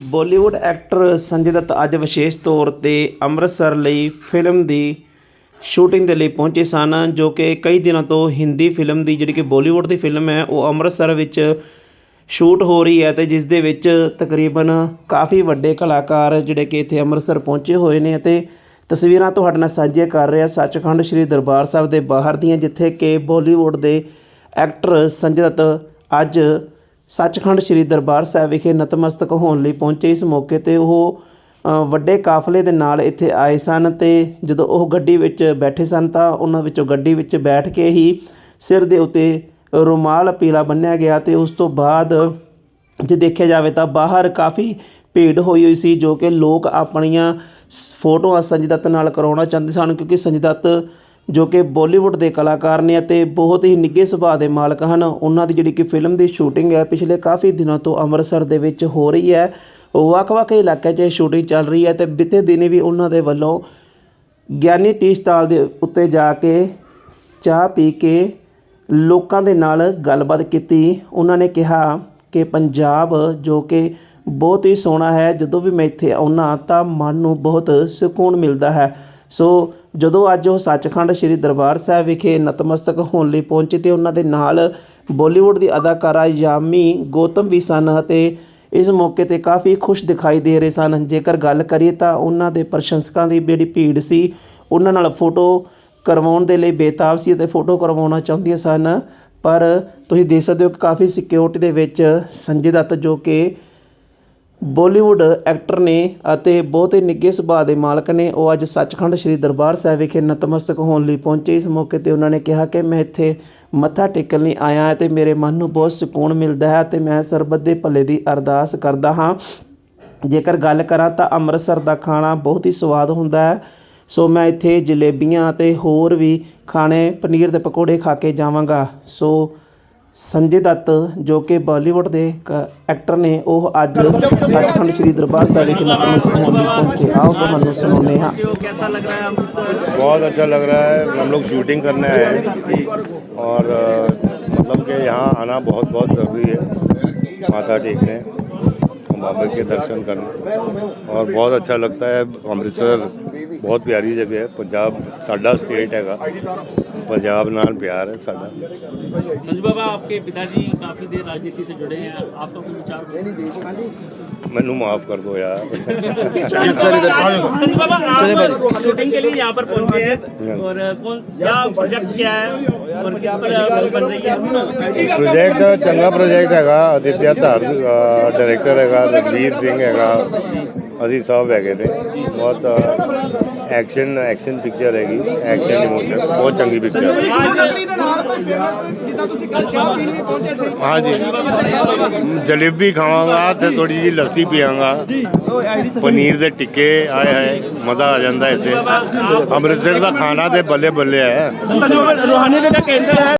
Bollywood actor Sanjay Dutt ਅੱਜ ਵਿਸ਼ੇਸ਼ ਤੌਰ ਤੇ ਅੰਮ੍ਰਿਤਸਰ ਲਈ ਫਿਲਮ ਦੀ ਸ਼ੂਟਿੰਗ ਦੇ ਲਈ ਪਹੁੰਚੇ ਸਨ, ਜੋ ਕਿ ਕਈ ਦਿਨਾਂ ਤੋਂ ਹਿੰਦੀ ਫਿਲਮ ਦੀ ਜਿਹੜੀ ਕਿ ਬਾਲੀਵੁੱਡ ਦੀ ਫਿਲਮ ਹੈ, ਉਹ ਅੰਮ੍ਰਿਤਸਰ ਵਿੱਚ ਸ਼ੂਟ ਹੋ ਰਹੀ ਹੈ ਤੇ ਜਿਸ ਦੇ ਵਿੱਚ ਤਕਰੀਬਨ ਕਾਫੀ ਵੱਡੇ ਕਲਾਕਾਰ ਜਿਹੜੇ ਕਿ ਇੱਥੇ ਅੰਮ੍ਰਿਤਸਰ ਪਹੁੰਚੇ ਹੋਏ ਨੇ ਅਤੇ ਤਸਵੀਰਾਂ ਤੁਹਾਡੇ ਨਾਲ ਸਾਂਝੀਆਂ ਕਰ ਰਿਹਾ ਸੱਚਖੰਡ ਸ੍ਰੀ ਦਰਬਾਰ ਸਾਹਿਬ ਦੇ ਬਾਹਰ ਦੀਆਂ, ਜਿੱਥੇ ਕਿ ਬਾਲੀਵੁੱਡ ਦੇ ਐਕਟਰ ਸੰਜੇ ਦੱਤ ਅੱਜ ਸੱਚਖੰਡ ਸ੍ਰੀ ਦਰਬਾਰ ਸਾਹਿਬ ਵਿਖੇ ਨਤਮਸਤਕ ਹੋਣ ਲਈ ਪਹੁੰਚੇ। ਇਸ ਮੌਕੇ ਤੇ ਉਹ ਵੱਡੇ ਕਾਫਲੇ ਦੇ ਨਾਲ ਇੱਥੇ ਆਏ ਸਨ ਤੇ ਜਦੋਂ ਉਹ ਗੱਡੀ ਵਿੱਚ ਬੈਠੇ ਸਨ ਤਾਂ ਉਹਨਾਂ ਵਿੱਚੋਂ ਗੱਡੀ ਵਿੱਚ ਬੈਠ ਕੇ ਹੀ ਸਿਰ ਦੇ ਉੱਤੇ ਰੁਮਾਲ ਪੀਲਾ ਬੰਨਿਆ ਗਿਆ ਤੇ ਉਸ ਤੋਂ ਬਾਅਦ ਜੇ ਦੇਖਿਆ ਜਾਵੇ ਤਾਂ ਬਾਹਰ ਕਾਫੀ ਭੀੜ ਹੋਈ ਹੋਈ ਸੀ ਜੋ ਕਿ ਲੋਕ ਆਪਣੀਆਂ ਸ- ਫੋਟੋਆਂ ਸੰਜੇ ਦੱਤ ਨਾਲ ਕਰਾਉਣਾ ਚਾਹੁੰਦੇ ਸਨ ਕਿਉਂਕਿ ਸੰਜੇ ਦੱਤ ਜੋ ਕਿ ਬੋਲੀਵੁੱਡ ਦੇ ਕਲਾਕਾਰ ਨੇ ਅਤੇ ਬਹੁਤ ਹੀ ਨਿੱਘੇ ਸੁਭਾਅ ਦੇ ਮਾਲਕ ਹਨ। ਉਹਨਾਂ ਦੀ ਜਿਹੜੀ ਕਿ ਫਿਲਮ ਦੀ ਸ਼ੂਟਿੰਗ ਹੈ, ਪਿਛਲੇ ਕਾਫੀ ਦਿਨਾਂ ਤੋਂ ਅੰਮ੍ਰਿਤਸਰ ਦੇ ਵਿੱਚ ਹੋ ਰਹੀ ਹੈ। ਵੱਖ-ਵੱਖ ਇਲਾਕਿਆਂ 'ਚ ਸ਼ੂਟਿੰਗ ਚੱਲ ਰਹੀ ਹੈ ਤੇ ਬੀਤੇ ਦਿਨੀ ਵੀ ਉਹਨਾਂ ਦੇ ਵੱਲੋਂ ਗਿਆਨੀ ਟੀ ਸਟਾਲ ਦੇ ਉੱਤੇ ਜਾ ਕੇ ਚਾਹ ਪੀ ਕੇ ਲੋਕਾਂ ਦੇ ਨਾਲ ਗੱਲਬਾਤ ਕੀਤੀ। ਉਹਨਾਂ ਨੇ ਕਿਹਾ ਕਿ ਪੰਜਾਬ ਜੋ ਕਿ ਬਹੁਤ ਹੀ ਸੋਹਣਾ ਹੈ, ਜਦੋਂ ਵੀ ਮੈਂ ਇੱਥੇ ਆਉਣਾ ਤਾਂ ਮਨ ਨੂੰ ਬਹੁਤ ਸਕੂਨ ਮਿਲਦਾ ਹੈ। ਸੋ ਜਦੋਂ ਅੱਜ ਉਹ ਸੱਚਖੰਡ ਸ੍ਰੀ ਦਰਬਾਰ ਸਾਹਿਬ ਵਿਖੇ ਨਤਮਸਤਕ ਹੋਣ ਲਈ ਪਹੁੰਚੇ ਤੇ ਉਹਨਾਂ ਦੇ ਨਾਲ ਬਾਲੀਵੁੱਡ ਦੀ ਅਦਾਕਾਰਾ ਯਾਮੀ ਗੌਤਮ ਵੀ ਸਨ ਅਤੇ ਇਸ ਮੌਕੇ ਤੇ ਕਾਫੀ ਖੁਸ਼ ਦਿਖਾਈ ਦੇ ਰਹੇ ਸਨ। ਜੇਕਰ ਗੱਲ ਕਰੀਏ ਤਾਂ ਉਹਨਾਂ ਦੇ ਪ੍ਰਸ਼ੰਸਕਾਂ ਦੀ ਜਿਹੜੀ ਭੀੜ ਸੀ। ਉਹਨਾਂ ਨਾਲ ਫੋਟੋ ਕਰਵਾਉਣ ਦੇ ਲਈ ਬੇਤਾਬ ਸੀ ਅਤੇ ਫੋਟੋ ਕਰਵਾਉਣਾ ਚਾਹੁੰਦੀਆਂ ਸਨ। ਪਰ ਤੁਸੀਂ ਦੇਖ ਸਕਦੇ ਹੋ ਕਿ ਕਾਫੀ ਸਿਕਿਉਰਿਟੀ ਦੇ ਵਿੱਚ ਸੰਜੇ ਦੱਤ ਜੋ ਕਿ ਬਾਲੀਵੁੱਡ ਐਕਟਰ ਨੇ ਅਤੇ ਬਹੁਤ ਹੀ ਨਿੱਘੇ ਸੁਭਾਅ ਦੇ ਮਾਲਕ ਨੇ ਉਹ ਅੱਜ ਸੱਚਖੰਡ ਸ੍ਰੀ ਦਰਬਾਰ ਸਾਹਿਬ ਵਿਖੇ ਨਤਮਸਤਕ ਹੋਣ ਲਈ ਪਹੁੰਚੇ। ਇਸ ਮੌਕੇ ਤੇ ਉਹਨਾਂ ਨੇ ਕਿਹਾ ਕਿ ਮੈਂ ਇੱਥੇ ਮੱਥਾ ਟੇਕਣ ਲਈ ਆਇਆ ਹਾਂ ਤੇ ਮੇਰੇ ਮਨ ਨੂੰ ਬਹੁਤ ਸਕੂਨ ਮਿਲਦਾ ਹੈ ਤੇ ਮੈਂ ਸਰਬੱਤ ਦੇ ਭਲੇ ਦੀ ਅਰਦਾਸ ਕਰਦਾ ਹਾਂ। ਜੇਕਰ ਗੱਲ ਕਰਾਂ ਤਾਂ ਅੰਮ੍ਰਿਤਸਰ ਦਾ ਖਾਣਾ ਬਹੁਤ ਹੀ ਸਵਾਦ ਹੁੰਦਾ ਹੈ। ਸੋ ਮੈਂ ਇੱਥੇ ਜਲੇਬੀਆਂ ਅਤੇ ਹੋਰ ਵੀ ਖਾਣੇ ਪਨੀਰ ਦੇ ਪਕੌੜੇ ਖਾ ਕੇ ਜਾਵਾਂਗਾ। ਸੋ ਸੰਜੇ ਦੱਤ ਜੋ ਕਿ ਬਾਲੀਵੁੱਡ ਦੇ ਕ- ਐਕਟਰ ਨੇ ਉਹ ਅੱਜ ਸੱਚਖੰਡ ਸ੍ਰੀ ਦਰਬਾਰ ਸਾਹਿਬ ਵਿਖੇ ਨਤਮਸਤਕ ਹੋਣ ਲਈ ਪਹੁੰਚੇ ਆਓ ਤੁਹਾਨੂੰ ਸੁਣਾਉਂਦੇ ਹਾਂ बहुत अच्छा लग रहा है हम लोग शूटिंग करने आए हैं और अ, मतलब कि यहाँ आना बहुत बहुत ज़रूरी है माथा टेकने बाबा के दर्शन करने और बहुत अच्छा लगता है अमृतसर बहुत प्यारी जगह है पंजाब साडा स्टेट हैगा पंजाब नाल प्यार है साडा संजू बाबा आपके पिताजी काफी देर राजनीति से जुड़े हैं आपका कोई विचार मैनू माफ़ कर दो यार संजू बाबा आप शूटिंग के लिए यहाँ पर पहुंचे हैं और कौन क्या प्रोजेक्ट क्या है और किस पर फिल्म बन रही है ਪ੍ਰੋਜੈਕਟ ਚੰਗਾ ਪ੍ਰੋਜੈਕਟ ਹੈਗਾ ਅਦਿੱਤਿਆ ਧਰ ਡਾਇਰੈਕਟਰ ਹੈਗਾ ਰਣਵੀਰ ਸਿੰਘ ਹੈਗਾ ਅਸੀਂ ਸਭ ਹੈਗੇ ਨੇ। ਬਹੁਤ ਐਕਸ਼ਨ ਐਕਸ਼ਨ ਪਿਕਚਰ ਹੈਗੀ। ਐਕਸ਼ਨ ਇਮੋਸ਼ਨ ਬਹੁਤ ਚੰਗੀ ਪਿਕਚਰ ਹੈ। ਹਾਂਜੀ। ਜਲੇਬੀ ਖਾਵਾਂਗਾ ਤੇ ਥੋੜੀ ਜੀ ਲੱਸੀ ਪੀਵਾਂਗਾ ਪਨੀਰ ਦੇ ਟਿੱਕੇ ਆਏ ਹਾਏ ਮਜ਼ਾ ਆ ਜਾਂਦਾ ਇੱਥੇ। ਅੰਮ੍ਰਿਤਸਰ ਦਾ ਖਾਣਾ ਤੇ ਬੱਲੇ ਬੱਲੇ ਹੈ ਰੋਹਾਨੀ ਦੇ ਕੇਂਦਰ ਹੈ।